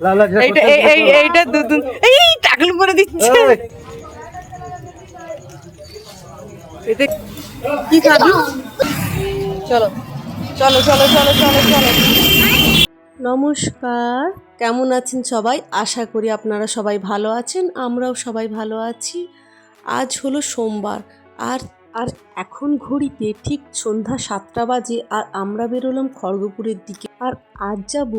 লালা যেটা এইটা এই- এই এইটা দুদুন এই টাকলু করে দিচ্ছে। এতে কি খাবি চলো চলো চলো চলো চলো চলো। নমস্কার কেমন আছেন সবাই? আশা করি আপনারা সবাই ভালো আছেন আমরাও সবাই ভালো আছি। আজ হলো সোমবার আর আর এখন ঘড়িতে ঠিক সন্ধ্যা সাতটা বাজে আর আমরা বেরোলাম খড়গপুরের দিকে। আর আজ যাব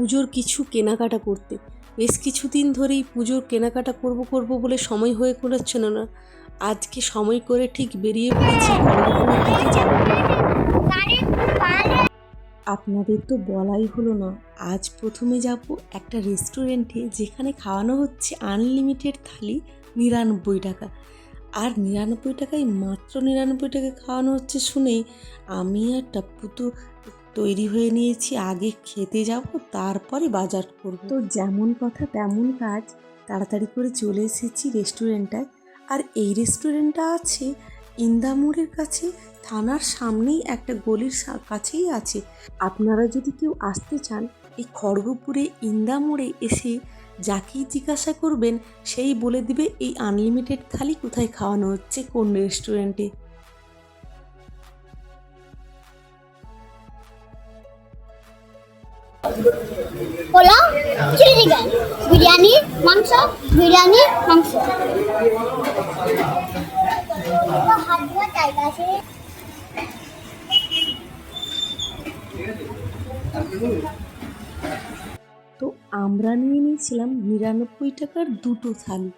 পুজোর কিছু কেনাকাটা করতে। বেশ কিছুদিন ধরেই পুজোর কেনাকাটা করব করব বলে সময় হয়ে পড়েছিল না আজকে সময় করে ঠিক বেরিয়ে পড়েছি দিকে যাব। আপনাদের তো বলাই হলো না, আজ প্রথমে যাব একটা রেস্টুরেন্টে যেখানে খাওয়ানো হচ্ছে আনলিমিটেড থালি নিরানব্বই টাকা। আর নিরানব্বই টাকায় মাত্র নিরানব্বই টাকায় খাওয়ানো হচ্ছে শুনেই আমি আর টাপ্পু তো তৈরি হয়ে নিয়েছি, আগে খেতে যাব, তারপরে বাজার করব। তো যেমন কথা তেমন কাজ। তাড়াতাড়ি করে চলে এসেছি রেস্টুরেন্টটায়। আর এই রেস্টুরেন্টটা আছে ইন্দামোড়ের কাছে, থানার সামনেই একটা গলির কাছেই আছে। আপনারা যদি কেউ আসতে চান, এই খড়গপুরে ইন্দামোড়ে এসে যাকেই জিজ্ঞাসা করবেন, সেই বলে দিবে, এই আনলিমিটেড থালি কোথায় খাওয়ানো হচ্ছে, কোন রেস্টুরেন্টে। চিলি চিকেন বিরিয়ানি, মাংস বিরিয়ানি, মাংস। তো আমরা নিয়ে নিয়েছিলাম নিরানব্বই টাকার দুটো থালি।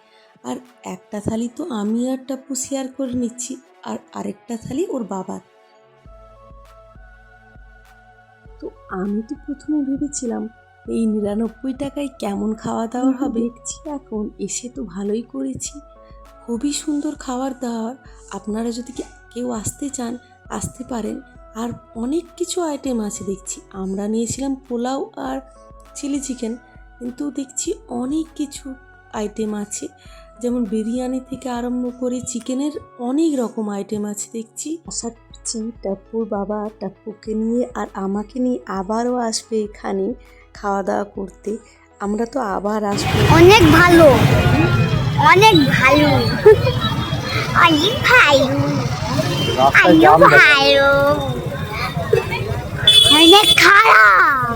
আর একটা থালি তো আমি আর টাপু শেয়ার করে নিচ্ছি, আর আরেকটা থালি ওর বাবার। তো আমি তো প্রথমে ভেবেছিলাম এই নিরানব্বই টাকায় কেমন খাওয়া দাওয়া হবে। দেখছি এখন এসে তো ভালোই করেছি। খুবই সুন্দর খাবার দাওয়ার। আপনারা যদি কেউ আসতে চান আসতে পারেন। আর অনেক কিছু আইটেম আছে দেখছি। আমরা নিয়েছিলাম পোলাও আর চিলি চিকেন। কিন্তু দেখছি অনেক কিছু আইটেম আছে। যেমন বিরিয়ানি থেকে আরম্ভ করে চিকেনের অনেক রকম আইটেম আছে দেখছি। আশা করছি টাপ্পুর বাবা টাপ্পুকে নিয়ে আর আমাকে নিয়ে আবারও আসবে এখানে খাওয়া দাওয়া করতে। আমরা তো আবার আসব। অনেক ভালো অনেক ভালো। অনেক ভালো রাস্তায় আইও ভালো অনেক খারাপ।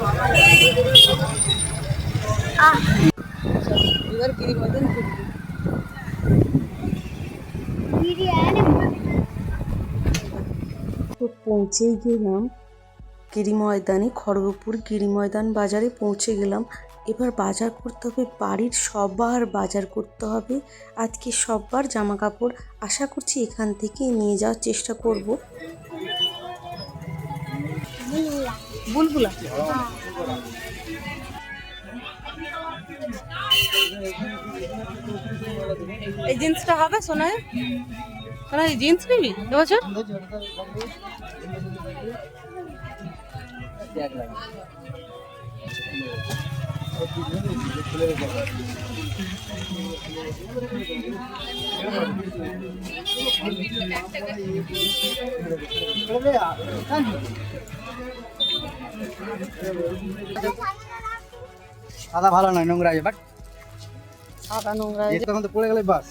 এবার গিরি মতন ঘুরবি। বিরিয়ানি তো পৌঁছেই গেলাম। গিরি ময়দানে খড়গপুর গিরি ময়দান বাজারে পৌঁছে গেলাম। এবার বাজার করতে হবে, বাড়ির সবার বাজার করতে হবে। আজকে সববার জামা কাপড় আশা করছি এখান থেকে নিয়ে যাওয়ার চেষ্টা করব। এই জিন্সটা হবে সোনায় এই জিন্স নিবি? এবছর? সাদা ভালো নয় নোংরা বাট সাদা নোংরা তখন তো পড়ে গেলে বাস।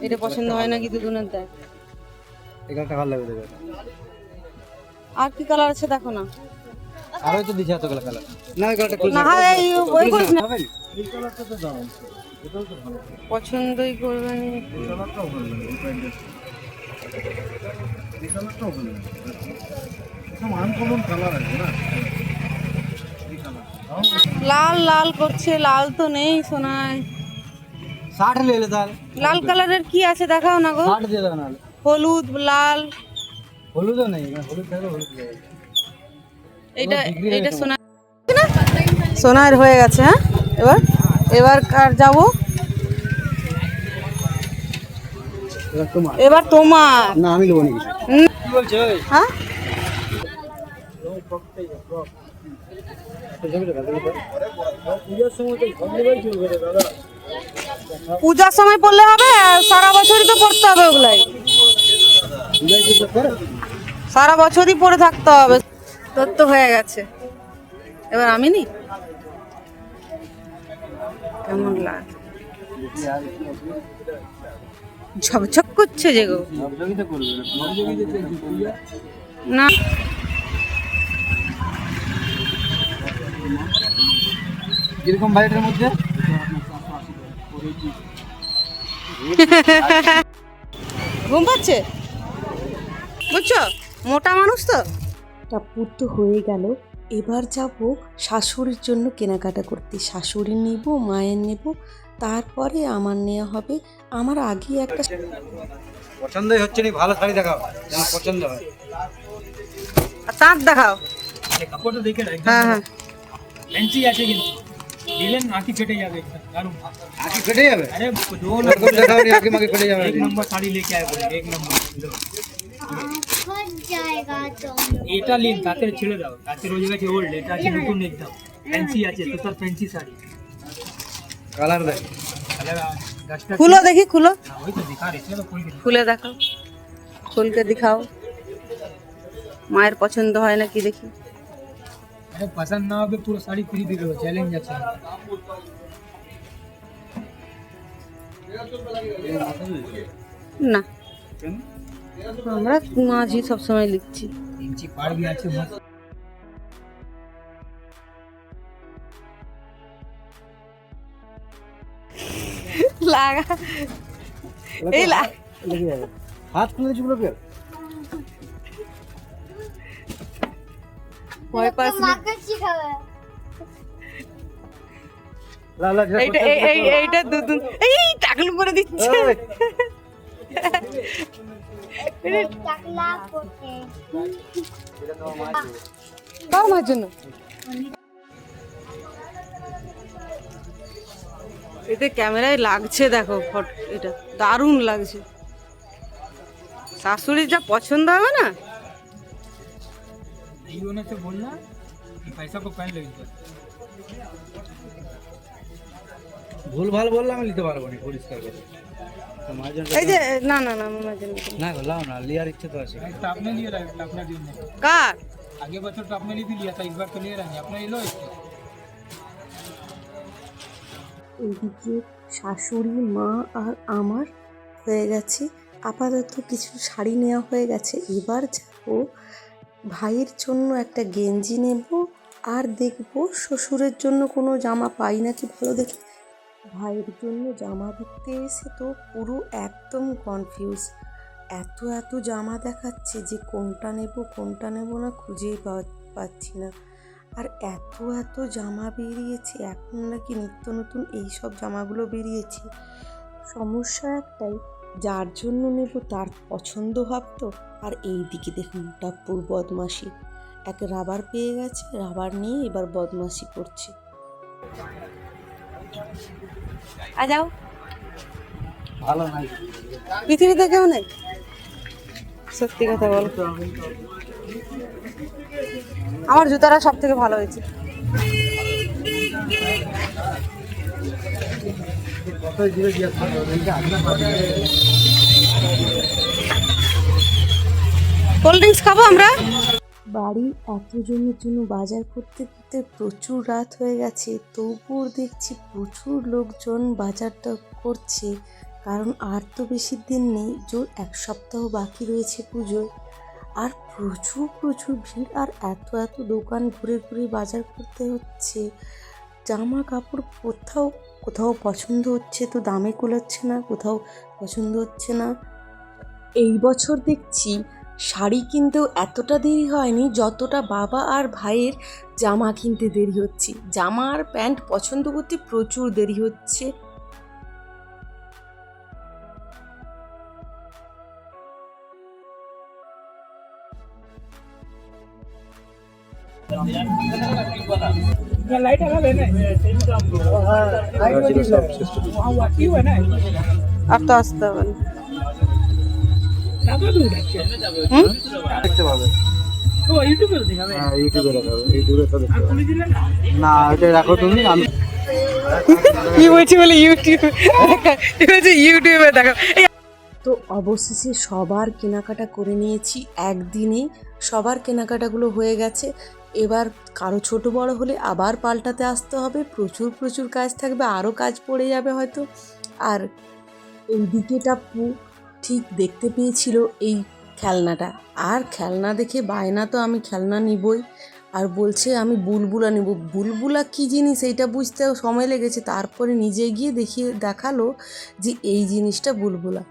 এটা পছন্দ হয় নাকি দুজনের দেখ। এই কালারটা ভালো দেখো? আর কি কালার আছে দেখো না। আর দিছে এতগুলো কালার না এই কালারটা না এই ওই করিস না এই কালারটা তো দাম এটাও তো ভালো পছন্দই করবেন এই কালারটাও ভালো লাগে এই প্যান্টের এই কালারটাও ভালো লাগে সব আনকমন কালার আছে না। লাল লাল করছে লাল তো নেই সোনায়। ষাট তাহলে। লাল কালারের কি আছে দেখাও না গো? ষাট দিয়ে দাও নাহলে। হলুদ লাল। হলুদও নেই হলুদ থাকলে হলুদ এইটা এইটা সোনা সোনার হয়ে গেছে হ্যাঁ? এবার? এবার কার যাব? এবার তোমার। না আমি না। কিছু হ্যাঁ? পূজার সময় তো দাদা। পূজার সময় পড়লে হবে সারা বছরই তো পড়তে হবে ওগুলাই। সারা বছরই পরে থাকতে হবে। তোর তো হয়ে গেছে। এবার আমি নি? কেমন লাগে? ঝকঝক করছে যে গো। না। মধ্যে? ঘুম পাচ্ছে? বুঝছ? মোটা মানুষ তো। হয়ে গেল। এবার যাব শাশুড়ির জন্য কেনাকাটা করতে। শাশুড়ি নেব মায়ের নেব। তারপরে আমার নেওয়া হবে। আমার আগে একটা পছন্দই হচ্ছে না ভালো শাড়ি দেখাও। যেন পছন্দ হয়। আর তাঁত দেখাও। কাপড়টা দেখে হ্যাঁ হ্যাঁ। আছে কিন্তু। দিলেন নাকি ফেটে যাবে একদম দারুণ আগে ফেটে যাবে अरे दो এরকম দেখাও নি আগে মাকে ফেটে যাবে एक नंबर साड़ी लेके आए बोले एक नंबर फट जाएगा तो এটা লিন তাতে ছেড়ে দাও তাতে রোজ গেছে ওল্ড এটা আছে নতুন একদম ফ্যান্সি আছে তো তার ফ্যান্সি শাড়ি কালার দেখ তাহলে গাছটা খুলো দেখি খুলো না, ওই তো দিখা রে চলো খুল के दिखा। খুলে দেখাও খুলকে দেখাও মায়ের পছন্দ হয় না কি वो पसंद ना आवे पूरा साड़ी फ्री दे दो चैलेंज अच्छा है ना हमरा माँ जी सब समय लिखती इंची पार भी आछे मत लागा ए ला हाथ खुले चुप लो ভয় পাস এইটা এই এই এইটা দু দু এই টাকলু করে দিচ্ছে। মার জন্য। এতে ক্যামেরায় লাগছে দেখো ফট এটা দারুণ লাগছে। শাশুড়ির যা পছন্দ হবে না? नहीं होने से बोलना कि पैसा को पहन ले इधर ভুল ভাল বললে আমি নিতে পারবো না পরিষ্কার করে তো মায়ের জন্য এই যে না না না আমার মার জন্য না গো লাও না লিয়ার ইচ্ছে তো আছে तो आपने लिए रहा है अपना दिन में কার आगे बच्चों तो आपने नहीं भी लिया था इस बार तो ले रहे हैं अपना ये लो इसको এদিকে শাশুড়ি মা আর আমার হয়ে গেছে আপাতত কিছু শাড়ি নেওয়া হয়ে গেছে এবার যাব ভাইয়ের জন্য একটা গেঞ্জি নেব আর দেখব শ্বশুরের জন্য কোনো জামা পাই নাকি ভালো দেখে। ভাইয়ের জন্য জামা দেখতে এসে তো পুরো একদম কনফিউজ এত এত জামা দেখাচ্ছে যে কোনটা নেব কোনটা নেব না খুঁজেই পাচ্ছি না। আর এত এত জামা বেরিয়েছে, এখন নাকি নিত্য নতুন এই সব জামাগুলো বেরিয়েছে। সমস্যা একটাই, যার জন্য নেব তার পছন্দ ভাবতো আর এই দিকে দেখুন টাপ্পুর বদমাসি এক রাবার পেয়ে গেছে রাবার নিয়ে এবার বদমাসি করছে। আ যাও। ভালো নাই। পৃথিবীতে কেউ নেই? সত্যি কথা বল। আমার জুতাটা সব থেকে ভালো হয়েছে কত দিবে দিয়ে কোল্ড ড্রিঙ্কস খাব আমরা? বাড়ি এতজনের জন্য বাজার করতে করতে প্রচুর রাত হয়ে গেছে, তবুও দেখছি প্রচুর লোকজন বাজারটা করছে, কারণ আর তো বেশি দিন নেই, জোর এক সপ্তাহ বাকি রয়েছে পুজোর। আর প্রচুর প্রচুর ভিড়, আর এত এত দোকান ঘুরে ঘুরে বাজার করতে হচ্ছে। জামা কাপড় কোথাও কোথাও পছন্দ হচ্ছে তো দামে কুলাচ্ছে না, কোথাও পছন্দ হচ্ছে না। এই বছর দেখছি শাড়ি কিনতেও এতটা দেরি হয়নি যতটা বাবা আর ভাইয়ের জামা কিনতে দেরি হচ্ছে জামা আর প্যান্ট পছন্দ করতে প্রচুর দেরি হচ্ছে लाइट लगा लेना वहाँ वो তো বলছি বলে ইউটিউবে তো অবশেষে সবার কেনাকাটা করে নিয়েছি একদিনে সবার কেনাকাটাগুলো হয়ে গেছে। এবার কারও ছোট বড় হলে আবার পাল্টাতে আসতে হবে। প্রচুর প্রচুর কাজ থাকবে আরও কাজ পড়ে যাবে হয়তো। আর এই দিকেটা ঠিক দেখতে পেয়েছিল এই খেলনাটা। আর খেলনা দেখে বায়না তো আমি খেলনা নিবই। আর বলছে আমি বুলবুলা নিব। বুলবুলা কী জিনিস? এইটা বুঝতে সময় লেগেছে। তারপরে নিজে গিয়ে দেখিয়ে দেখাল যে এই জিনিসটা বুলবুলা।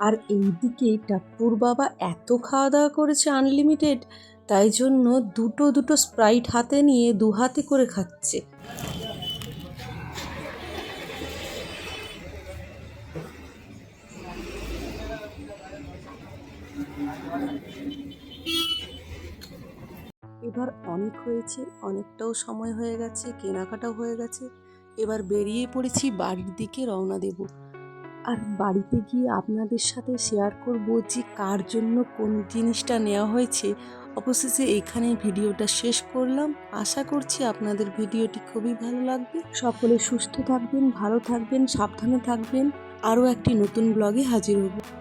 আর এইদিকে টাপ্পুর বাবা এত খাওয়া দাওয়া করেছে আনলিমিটেড তাই জন্য দুটো দুটো স্প্রাইট হাতে নিয়ে দু হাতে করে খাচ্ছে। এবার অনেক হয়েছে, অনেকটাও সময় হয়ে গেছে, কেনাকাটাও হয়ে গেছে। এবার বেরিয়ে পড়েছি বাড়ির দিকে রওনা দেব। আর বাড়িতে গিয়ে আপনাদের সাথে শেয়ার করব যে কার জন্য কোন জিনিসটা নেওয়া হয়েছে। অবশেষে এখানে ভিডিওটা শেষ করলাম। আশা করছি আপনাদের ভিডিওটি খুবই ভালো লাগবে। সকলে সুস্থ থাকবেন, ভালো থাকবেন, সাবধানে থাকবেন। আরও একটি নতুন ব্লগে হাজির হব।